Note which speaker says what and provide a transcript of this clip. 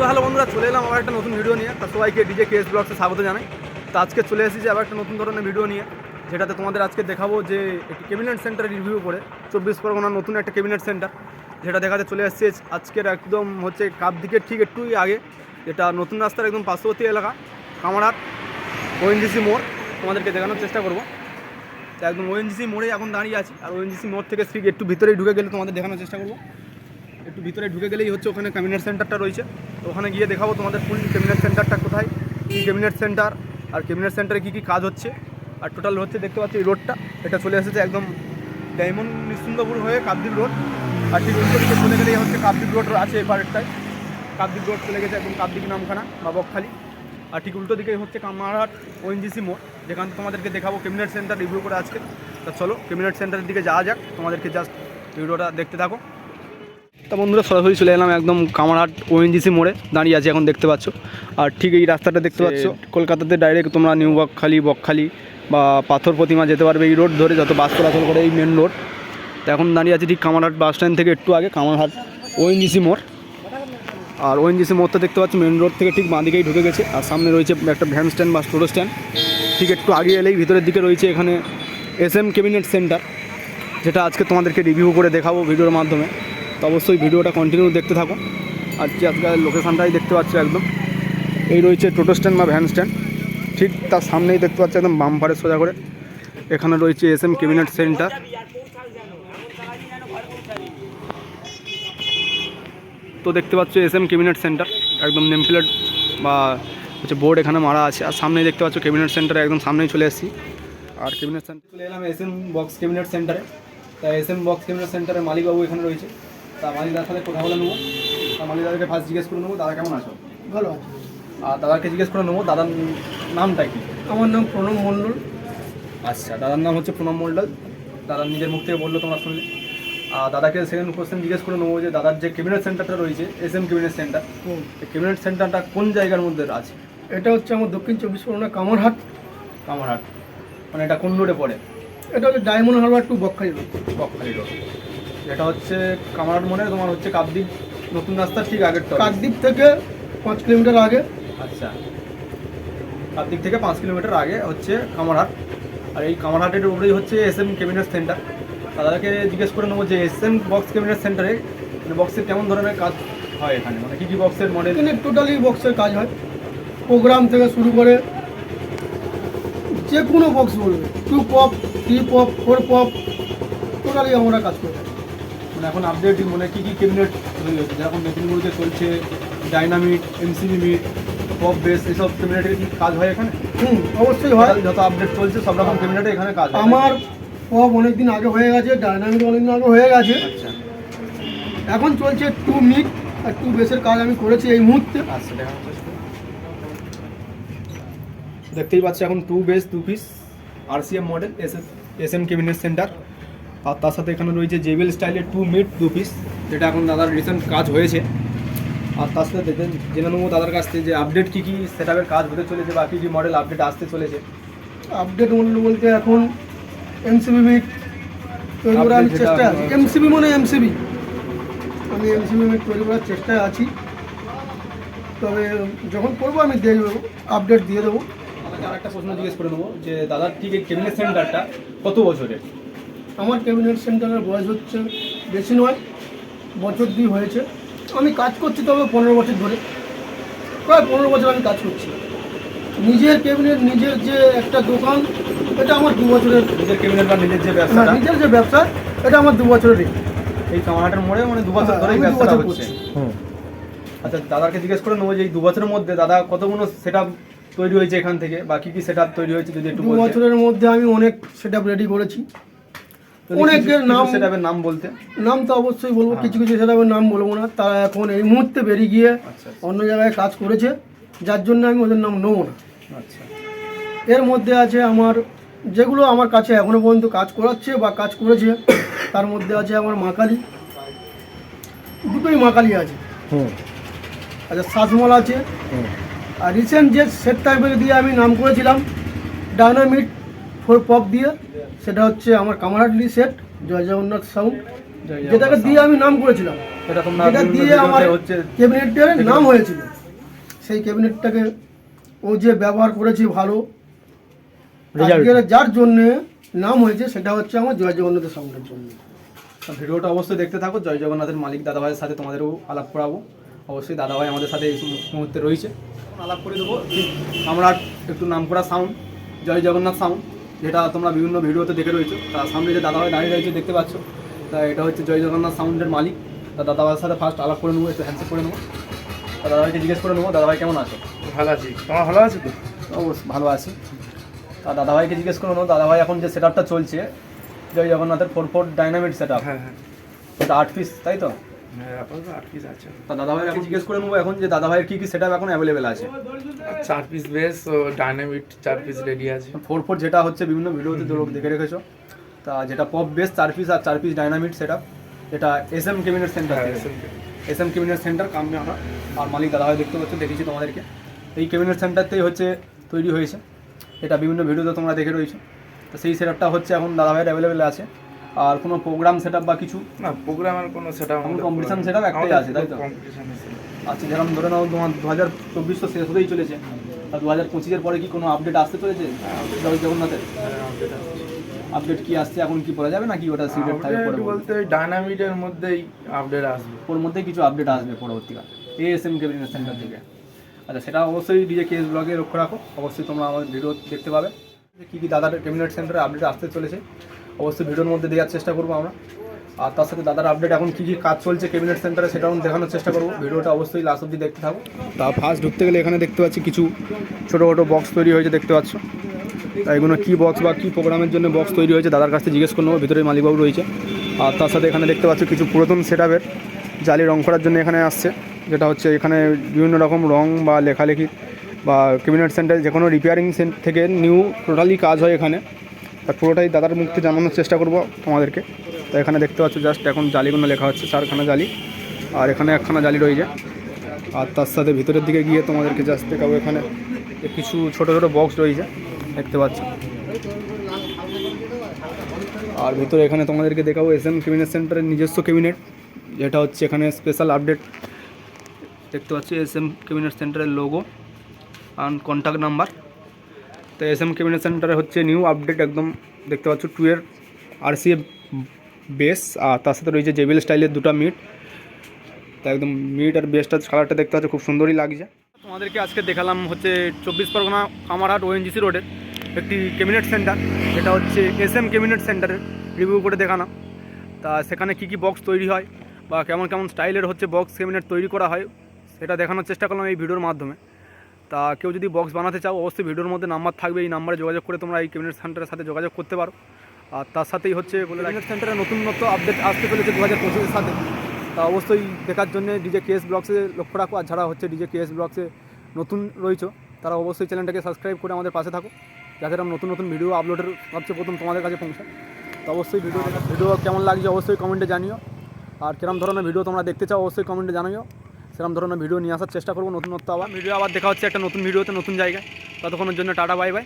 Speaker 1: তো হ্যালো বন্ধুরা, চলে এলাম আবার একটা নতুন ভিডিও নিয়ে। তা সবাইকে ডিজে কেএস ব্লগসে স্বাগত জানাই। তো আজকে চলে এসেছি আবার একটা নতুন ধরনের ভিডিও নিয়ে, যেটাতে তোমাদের আজকে দেখাবো যে একটি ক্যাবিনেট সেন্টার রিভিউ করে, চব্বিশ পরগনার নতুন একটা ক্যাবিনেট সেন্টার যেটা দেখাতে চলে এসেছে আজকের একদম হচ্ছে কাপ দিকের ঠিক একটুই আগে, যেটা নতুন রাস্তার একদম পার্শ্ববর্তী এলাকা, কামারহাট ওএনজিসি মোড়, তোমাদেরকে দেখানোর চেষ্টা করব। তো একদম ওএনজিসি মোড়ে এখন দাঁড়িয়ে আছি, আর ওএনজিসি মোড় থেকে ঠিক একটু ভিতরেই ঢুকে গেলে তোমাদের দেখানোর চেষ্টা করব। একটু ভিতরে ঢুকে গেলেই হচ্ছে ওখানে ক্যাবিনেট সেন্টারটা রয়েছে। তো ওখানে গিয়ে দেখাবো তোমাদের ফুল ক্যাবিনেট সেন্টারটা কোথায়, কী ক্যাবিনেট সেন্টার আর ক্যাবিনেট সেন্টারে কী কী কাজ হচ্ছে। আর টোটাল হচ্ছে দেখতে পাচ্ছি এই রোডটা এটা চলে এসেছে একদম ডায়মন্ড নিঃসুন্দরপুর হয়ে কাকদ্বীপ রোড আর ঠিক উল্টো দিকে চলে গেলেই হচ্ছে কাকদ্বীপ রোড আছে এপারেরটায় কাকদ্বীপ রোড চলে গেছে একদম কাকদ্বীপ নামখানা বা বকখালি। আর ঠিক উল্টো দিকে হচ্ছে কামারহাট ওএনজিসি মোড়, যেখান তোমাদেরকে দেখাবো ক্যাবিনেট সেন্টার রিভিউ করে আজকে। তা চলো ক্যাবিনেট সেন্টারের দিকে যাওয়া যাক, তোমাদেরকে জাস্ট ভিডিওটা দেখতে থাকো। তা বন্ধুরা সরাসরি চলে এলাম একদম কামারহাট ওএনজিসি মোড়ে। দাঁড়িয়ে আছে এখন দেখতে পাচ্ছ। আর ঠিক এই রাস্তাটা দেখতে পাচ্ছ কলকাতাতে ডাইরেক্ট তোমরা নিউ বকখালি বকখালি বা পাথর প্রতিমা যেতে পারবে এই রোড ধরে যত বাস চলাচল করে এই মেন রোড তো এখন দাঁড়িয়ে আছে ঠিক কামারহাট বাস স্ট্যান্ড থেকে একটু আগে কামারহাট ওএনজিসি মোড়। আর ওএনজিসি মোড়টা দেখতে পাচ্ছ মেন রোড থেকে ঠিক বাঁ দিকেই ঢুকে গেছে। আর সামনে রয়েছে একটা ভ্যান স্ট্যান্ড বা টোটো স্ট্যান্ড ঠিক একটু আগে এলেই ভিতরের দিকে রয়েছে এখানে এস এম ক্যাবিনেট সেন্টার যেটা আজকে তোমাদেরকে রিভিউ করে দেখাবো ভিডিওর মাধ্যমে। তো অবশ্যই ভিডিওটা কন্টিনিউ দেখতে থাকো। আর কি আজকে লোকেশানটাই দেখতে পাচ্ছ একদম। এই রয়েছে টোটো স্ট্যান্ড বা ভ্যান স্ট্যান্ড। ঠিক তার সামনেই দেখতে পাচ্ছ একদম বাম্পারে সোজা করে। এখানে রয়েছে এস এম ক্যাবিনেট সেন্টার তো দেখতে পাচ্ছ এস এম ক্যাবিনেট সেন্টার একদম নেম প্লেট বা হচ্ছে বোর্ড এখানে মারা আছে। আর সামনেই দেখতে পাচ্ছ ক্যাবিনেট সেন্টারে একদম সামনেই চলে এসেছি। আর ক্যাবিনেট সেন্টার চলে এলাম এস এম বক্স ক্যাবিনেট সেন্টারে তাই এস এম বক্স ক্যাবিনেট সেন্টারে মালিকবাবু এখানে রয়েছে। তা মালিকদার সাথে কথা বলে নেব। তা মালিকদারকে ফার্স্ট জিজ্ঞেস করে নেব দাদা কেমন আছো?
Speaker 2: ভালো আছে।
Speaker 1: আর দাদাকে জিজ্ঞেস করে নেব দাদার নামটা কি?
Speaker 2: আমার নাম প্রণব মণ্ডল।
Speaker 1: আচ্ছা দাদার নাম হচ্ছে প্রণব মণ্ডল। দাদার নিজের মুখ থেকে বলল তোমরা শুনলে। আর দাদাকে সেকেন্ড কোশ্চেন জিজ্ঞেস করে নেব যে দাদার যে ক্যাবিনেট সেন্টারটা রয়েছে S M cabinet centre cabinet সেন্টারটা কোন জায়গার মধ্যে আছে?
Speaker 2: এটা হচ্ছে আমার দক্ষিণ চব্বিশ পরগনা কামারহাট।
Speaker 1: কামারহাট। মানে এটা কোন রোডে পড়ে?
Speaker 2: এটা হচ্ছে Diamond Harbour to Bakkhali road
Speaker 1: Bakkhali road এটা হচ্ছে কামারহাট মনে তোমার হচ্ছে কাকদ্বীপ। নতুন রাস্তার ঠিক আগের
Speaker 2: কাকদ্বীপ থেকে পাঁচ কিলোমিটার আগে।
Speaker 1: আচ্ছা। কাকদ্বীপ থেকে পাঁচ কিলোমিটার আগে হচ্ছে কামারহাট। আর এই কামারহাটের উপরেই হচ্ছে এস এম ক্যাবিনেট সেন্টার। তাদেরকে জিজ্ঞেস করে নেব যে এস এম বক্স ক্যাবিনেট সেন্টারে মানে বক্সের কেমন ধরনের কাজ হয় এখানে? মানে কী কী বক্সের মডেল
Speaker 2: এখানে টোটালি বক্সের কাজ হয়। প্রোগ্রাম থেকে শুরু করে যে কোনো বক্স বলবে। Two pop three pop four pop totally আমরা কাজ করে
Speaker 1: এখন আপডেট মানে কী কী ক্যাবিনেট যেরকম মেশিনগুলোতে চলছে dynamic MCB mid pop bass এসব ক্যাবিনেটের কি কাজ হয় এখানে?
Speaker 2: হুম অবশ্যই হয়।
Speaker 1: যত আপডেট চলছে সব রকম ক্যাবিনেটে এখানে কাজ
Speaker 2: আমার পপ অনেকদিন আগে হয়ে গেছে ডাইনামিট অনেক দিন আগে হয়ে গেছে।
Speaker 1: আচ্ছা।
Speaker 2: এখন চলছে টু মিট আর টু বেসের কাজ আমি করেছি এই মুহূর্তে।
Speaker 1: আচ্ছা। দেখতেই পাচ্ছি এখন two bass two piece RCM model S S M cabinet centre আর তার সাথে এখানে রয়েছে জেবিএল স্টাইলের টু মিট টু পিস যেটা এখন দাদার রিসেন্ট কাজ হয়েছে। আর তার সাথে জেনে নেব দাদার কাছ থেকে যে আপডেট কী কী সেটআপের কাজ হতে চলেছে বাকি কী কী মডেল আপডেট আসতে চলেছে।
Speaker 2: আপডেট মডেল বলতে এখন এমসিবি তৈরি করার চেষ্টা আছি। এমসিবি মানে এমসিবি আমি এমসিবি মিট তৈরি করার চেষ্টায় আছি। তবে যখন করব আমি দিয়ে দেবো আপডেট দিয়ে দেবো।
Speaker 1: আর একটা প্রশ্ন জিজ্ঞেস করে নেব যে দাদার ঠিক এই ক্যাবিনেট সেন্টারটা কত বছরের?
Speaker 2: আমার ক্যাবিনেট সেন্টারের বয়স হচ্ছে বেশি নয় বছর দুই হয়েছে। আমি কাজ করছি তবে পনেরো বছর ধরে। প্রায় পনেরো বছর আমি কাজ করছি। নিজের ক্যাবিনেট নিজের যে একটা দোকান এটা আমার দু বছরের
Speaker 1: নিজের ক্যাবিনেট বা নিজের যে ব্যবসা
Speaker 2: নিজের যে ব্যবসা এটা আমার দু বছরের
Speaker 1: এই কামারহাটের মোড়ে মানে দু বছর
Speaker 2: হ্যাঁ,
Speaker 1: ধরে ব্যবসাটা হচ্ছে। আচ্ছা দাদাকে জিজ্ঞেস করে নেব যে এই দু বছরের মধ্যে দাদা কতগুলো সেট তৈরি হয়েছে এখান থেকে? বা কি কি সেট তৈরি হয়েছে যদি একটু
Speaker 2: দু বছরের মধ্যে আমি অনেক সেট রেডি করেছি। অনেকের নাম
Speaker 1: সেটআপের নাম বলতে?
Speaker 2: নাম তো অবশ্যই বলব
Speaker 1: হ্যাঁ।
Speaker 2: কিছু কিছু সেট নাম বলব না তারা এখন এই মুহূর্তে বেরিয়ে গিয়ে
Speaker 1: আচ্ছা
Speaker 2: অন্য জায়গায় কাজ করেছে যার জন্য আমি ওদের নাম নেব না।
Speaker 1: আচ্ছা।
Speaker 2: এর মধ্যে আছে আমার যেগুলো আমার কাছে এখনও পর্যন্ত কাজ করাচ্ছে বা কাজ করেছে তার মধ্যে আছে আমার মাকালি দুটোই মাকালি আছে। আচ্ছা শাসমল আছে। আর রিসেন্ট যে সেট টাইপের দিয়ে আমি নাম করেছিলাম ডায়নামিট ফোর পপ দিয়ে সেটা হচ্ছে আমার কামারহাটলি সেট জয় জগন্নাথ সাউন্ড যেটাকে দিয়ে আমি নাম করেছিলাম। যেটা দিয়ে আমার ক্যাবিনেটের নাম হয়েছিল। সেই ক্যাবিনেটটাকে ও যে ব্যবহার করেছে ভালো যার জন্যে নাম হয়েছে সেটা হচ্ছে আমার জয় জগন্নাথের সাউন্ডের জন্য।
Speaker 1: ভিডিওটা অবশ্যই দেখতে থাকো জয় জগন্নাথের মালিক দাদাভাইয়ের সাথে তোমাদেরও আলাপ করাবো। অবশ্যই দাদাভাই আমাদের সাথে এই মুহূর্তে রয়েছে। আলাপ করে দেবো। আমরা একটু নাম করা সাউন্ড জয় জগন্নাথ সাউন্ড যেটা তোমরা বিভিন্ন ভিডিওতে দেখে রয়েছো। তার সামনে যে দাদাভাই দাঁড়িয়ে রয়েছে দেখতে পাচ্ছ? তা এটা হচ্ছে জয় জগন্নাথ সাউন্ডের মালিক। তা দাদাভাইয়ের সাথে ফার্স্ট আলাপ করে নেব একটু হ্যান্ডশেক করে নেব। তা দাদাভাইকে জিজ্ঞেস করে নেব দাদাভাই কেমন আছে?
Speaker 3: ভালো আছি। তোমার ভালো আছে তো?
Speaker 1: অবশ্যই ভালো আছি। তা দাদাভাইকে জিজ্ঞেস করে নেব দাদাভাই এখন যে সেট আপটা চলছে জয় জগন্নাথের four four dynamic set up
Speaker 3: হ্যাঁ। হ্যাঁ
Speaker 1: আট পিস তাই তো?
Speaker 3: হ্যাঁ আপাতত আট পিস আছে
Speaker 1: তা এখন জিজ্ঞেস করে নেব এখন যে দাদাভাইয়ের কী কী সেট আপ এখন অ্যাভেলেবেল আছে।
Speaker 3: চার পিস বেস ও চার পিস রেডি আছে।
Speaker 1: ফোর ফোর যেটা হচ্ছে বিভিন্ন ভিডিওতে তো লোক দেখে রেখেছো। তা যেটা পপ বেস চার পিস আর চার পিস এটা S M cabinet centre S M cabinet centre কামে আমরা আর মালিক দাদাভাই দেখতে পাচ্ছ দেখেছি তোমাদেরকে। এই কেবিনেট সেন্টারতেই হচ্ছে তৈরি হয়েছে। এটা বিভিন্ন ভিডিওতে তোমরা দেখে রয়েছো। তো সেই সেট আপটা হচ্ছে এখন দাদাভাইয়ের অ্যাভেলেবেল আছে। আর কোনো প্রোগ্রাম সেট বা কিছু?
Speaker 3: না প্রোগ্রামের কোনো সেটা
Speaker 1: এখন competition setup একটাই আছে, তাই তো?
Speaker 3: কম্পিটিশন
Speaker 1: আচ্ছা যেরকম ধরে নাও তোমার দু হাজার চব্বিশ তো শেষ হতেই চলেছে। আর দু হাজার পঁচিশের পরে কি কোনো আপডেট আসতে চলেছে? জয় জগন্নাথের? আপডেট কি আসছে এখন কি বলা যাবে নাকি ওটা সিডেট থাকে পরে?
Speaker 3: বলতে ডাইনামিটের মধ্যেই আপডেট আসবে।
Speaker 1: ওর মধ্যে কিছু আপডেট আসবে পরবর্তীকালে এএসএম কেবিনেট সেন্টার থেকে। আচ্ছা সেটা অবশ্যই ডিজে কেস ব্লগে লক্ষ্য রাখো। অবশ্যই তোমরা আমার ভিডিও দেখতে পাবে। কী কী দাদার কেবিনেট সেন্টারে আপডেট আসতে চলেছে। অবশ্যই ভিডিওর মধ্যে দেওয়ার চেষ্টা করব আমরা। আর তার সাথে দাদার আপডেট এখন কী কী কাজ চলছে কেবিনেট সেন্টারে সেটাও দেখানোর চেষ্টা করব। ভিডিওটা অবশ্যই লাস্ট অব্দি দেখতে থাকো। তা ফার্স্ট ঢুকতে গেলে এখানে দেখতে পাচ্ছি কিছু ছোটো ছোটো বক্স তৈরি হয়েছে, দেখতে পাচ্ছ? তা এগুলো কী বক্স বা কী প্রোগ্রামের জন্য বক্স তৈরি হয়েছে, দাদার কাছে জিজ্ঞেস করে নেব ভিতরে মালিকবাবু রয়েছে। আর তার সাথে এখানে দেখতে পাচ্ছ কিছু পুরাতন সেট আপের জালি রং করার জন্য এখানে আসছে, যেটা হচ্ছে এখানে বিভিন্ন রকম রং বা লেখালেখি বা ক্যাবিনেট সেন্টার যে কোনো রিপেয়ারিং থেকে নিউ টোটালি কাজ হয় এখানে। তা পুরোটাই দাদার মুখ জানানোর চেষ্টা করব তোমাদেরকে। তো এখানে দেখতে পাচ্ছ জাস্ট এখন জালিগুলো লেখা হচ্ছে, চারখানা জালি। আর এখানে একখানা জালি রয়েছে। আর তার সাথে ভিতরের দিকে গিয়ে তোমাদেরকে জাস্ট দেখাবো এখানে কিছু ছোটো ছোটো বক্স রয়েছে, দেখতে পাচ্ছ। আর ভিতরে এখানে তোমাদেরকে দেখাবো এস এম ক্যাবিনেট সেন্টারের নিজস্ব ক্যাবিনেট যেটা হচ্ছে এখানে স্পেশাল আপডেট দেখতে পাচ্ছি এস এম ক্যাবিনেট সেন্টারের লোগো আর কন্ট্যাক্ট নাম্বার তো এস এম ক্যাবিনেট সেন্টারে হচ্ছে নিউ আপডেট একদম দেখতে পাচ্ছ টু এর আর সি বেস আর তার সাথে রয়েছে জেবিএল স্টাইলের দুটো মিট তো একদম মিট আর বেসটা কালারটা দেখতে পাচ্ছ, খুব সুন্দরই লাগছে। তোমাদেরকে আজকে দেখালাম হচ্ছে চব্বিশ পরগনা কামারহাট ওএনজিসি রোডের একটি ক্যাবিনেট সেন্টার যেটা হচ্ছে এস এম ক্যাবিনেট সেন্টারের রিভিউ করে দেখানো। তা সেখানে কী কী বক্স তৈরি হয় বা কেমন কেমন স্টাইলের হচ্ছে বক্স ক্যাবিনেট তৈরি করা হয়, সেটা দেখানোর চেষ্টা করলাম এই ভিডিওর মাধ্যমে। তা কেউ যদি বক্স বানাতে চাও, অবশ্যই ভিডিওর মধ্যে নাম্বার থাকবে, এই নাম্বারে যোগাযোগ করে তোমরা এই ক্যাবিনেট সেন্টারের সাথে যোগাযোগ করতে পারো। আর তার সাথেই হচ্ছে বলে ক্যাবিনেট সেন্টারে নতুনত্ব আপডেট আসতে চলেছে দু হাজার পঁচিশের সাথে। তা অবশ্যই দেখার জন্য ডিজে কেএস ব্লগসে লক্ষ্য রাখো, আর যারা হচ্ছে ডিজে কেএস ব্লগসে নতুন রয়েছে, তারা অবশ্যই চ্যানেলটাকে সাবস্ক্রাইব করে আমাদের পাশে থাকো, যাতে আমরা নতুন নতুন ভিডিও আপলোডের সবচেয়ে প্রথম তোমাদের কাছে পৌঁছায়। তো অবশ্যই ভিডিও ভিডিও কেমন লাগছে অবশ্যই কমেন্টে জানিও। আর কিরম ধরনের ভিডিও তোমরা দেখতে চাও, অবশ্যই কমেন্টে জানিও। সেরকম ধরনের ভিডিও নিয়ে আসার চেষ্টা করব নতুনত্ব আবার। ভিডিও আবার দেখা হচ্ছে একটা নতুন ভিডিওতে, নতুন জায়গায়। ততক্ষণের জন্য টাটা, বাই বাই।